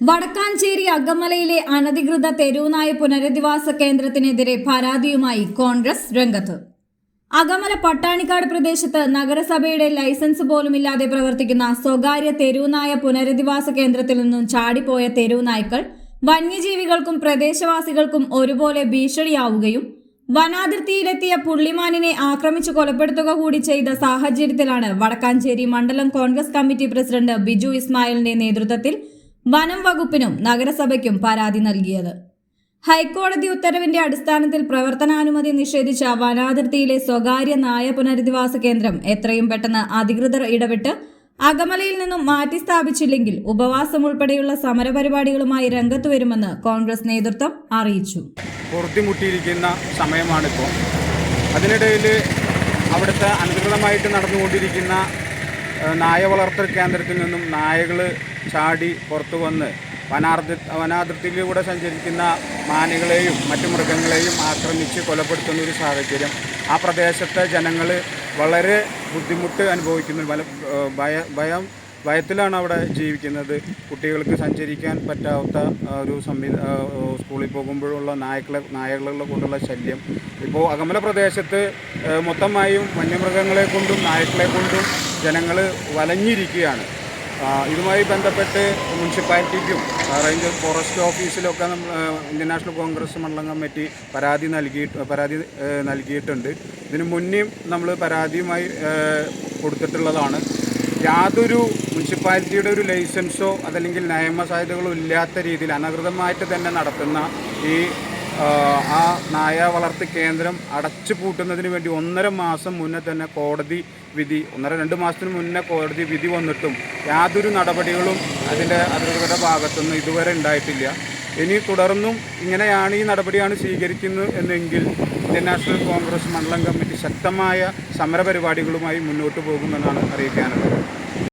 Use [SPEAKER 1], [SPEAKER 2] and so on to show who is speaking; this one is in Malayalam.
[SPEAKER 1] വടക്കാഞ്ചേരി അഗമലയിലെ അനധികൃത തെരുവുനായ പുനരധിവാസ കേന്ദ്രത്തിനെതിരെ പരാതിയുമായി കോൺഗ്രസ് രംഗത്ത്. അഗമല പട്ടാണിക്കാട് പ്രദേശത്ത് നഗരസഭയുടെ ലൈസൻസ് പോലുമില്ലാതെ പ്രവർത്തിക്കുന്ന സ്വകാര്യ തെരുവുനായ പുനരധിവാസ കേന്ദ്രത്തിൽ നിന്നും ചാടിപ്പോയ തെരുവുനായ്ക്കൾ വന്യജീവികൾക്കും പ്രദേശവാസികൾക്കും ഒരുപോലെ ഭീഷണിയാവുകയും വനാതിർത്തിയിലെത്തിയ പുള്ളിമാനിനെ ആക്രമിച്ചു കൊലപ്പെടുത്തുക കൂടി ചെയ്ത സാഹചര്യത്തിലാണ് വടക്കാഞ്ചേരി മണ്ഡലം കോൺഗ്രസ് കമ്മിറ്റി പ്രസിഡന്റ് ബിജു ഇസ്മായിലിന്റെ നേതൃത്വത്തിൽ വനം വകുപ്പിനും നഗരസഭയ്ക്കും പരാതി നൽകിയത്. ഹൈക്കോടതി ഉത്തരവിന്റെ അടിസ്ഥാനത്തിൽ പ്രവർത്തനാനുമതി നിഷേധിച്ച വനാതിർത്തിയിലെ സ്വകാര്യ നായ പുനരധിവാസ കേന്ദ്രം എത്രയും പെട്ടെന്ന് അധികൃതർ ഇടപെട്ട് അകമലയിൽ നിന്നും മാറ്റി സ്ഥാപിച്ചില്ലെങ്കിൽ ഉപവാസം ഉൾപ്പെടെയുള്ള സമരപരിപാടികളുമായി രംഗത്ത് വരുമെന്ന് കോൺഗ്രസ് നേതൃത്വം അറിയിച്ചു.
[SPEAKER 2] പൊറുത്തിമുട്ടിയിരിക്കുന്ന സമയമാണിപ്പോൾ അതിനിടയിൽ അവിടുത്തെ അനധികൃതമായിട്ട് നടന്നുകൊണ്ടിരിക്കുന്ന നായ വളർത്തൽ കേന്ദ്രത്തിൽ നിന്നും നായകൾ ചാടി പുറത്തു വന്ന് വനാർദ്ധ വനാതിർത്തിയിലൂടെ സഞ്ചരിക്കുന്ന മാനുകളെയും മറ്റു മൃഗങ്ങളെയും ആക്രമിച്ച് കൊലപ്പെടുത്തുന്ന ഒരു സാഹചര്യം. ആ പ്രദേശത്തെ ജനങ്ങൾ വളരെ ബുദ്ധിമുട്ട് അനുഭവിക്കുന്നു. ഭയ ഭയം ഭയത്തിലാണ് അവിടെ ജീവിക്കുന്നത്. കുട്ടികൾക്ക് സഞ്ചരിക്കാൻ പറ്റാത്ത ഒരു സംവിധാ സ്കൂളിൽ പോകുമ്പോഴുള്ള നായ്ക്കളെ നായകളെ കൊണ്ടുള്ള ശല്യം. ഇപ്പോൾ അകമല പ്രദേശത്ത് മൊത്തമായും വന്യമൃഗങ്ങളെ കൊണ്ടും നായ്ക്കളെ കൊണ്ടും ജനങ്ങൾ വലഞ്ഞിരിക്കുകയാണ്. ഇതുമായി ബന്ധപ്പെട്ട് മുനിസിപ്പാലിറ്റിക്കും റേഞ്ച് ഫോറസ്റ്റ് ഓഫീസിലൊക്കെ ഇന്ത്യൻ നാഷണൽ കോൺഗ്രസ് മണ്ഡലം കമ്മിറ്റി പരാതി നൽകിയിട്ട് പരാതി നൽകിയിട്ടുണ്ട്. ഇതിനു മുന്നേയും നമ്മൾ പരാതിയുമായി കൊടുത്തിട്ടുള്ളതാണ്. യാതൊരു മുനിസിപ്പാലിറ്റിയുടെ ഒരു ലൈസൻസോ അതല്ലെങ്കിൽ നിയമസാധ്യതകളോ ഇല്ലാത്ത രീതിയിൽ അനധികൃതമായിട്ട് തന്നെ നടത്തുന്ന ഈ ആ നായ വളർത്തു കേന്ദ്രം അടച്ചു പൂട്ടുന്നതിന് വേണ്ടി ഒന്നര മാസം മുന്നേ തന്നെ കോടതി വിധി ഒന്നര രണ്ട് മാസത്തിന് മുന്നേ കോടതി വിധി വന്നിട്ടും യാതൊരു നടപടികളും അതിന്റെ അധികൃതരുടെ ഭാഗത്തുനിന്ന് ഇതുവരെ ഉണ്ടായിട്ടില്ല. ഇനി തുടർന്നും ഇങ്ങനെയാണ് ഈ നടപടിയാണ് സ്വീകരിക്കുന്നത് എന്നെങ്കിൽ ഇന്ത്യൻ നാഷണൽ കോൺഗ്രസ് മണ്ഡലം കമ്മിറ്റി ശക്തമായ സമരപരിപാടികളുമായി മുന്നോട്ട് പോകുമെന്നാണ് അറിയിക്കാനുള്ളത്.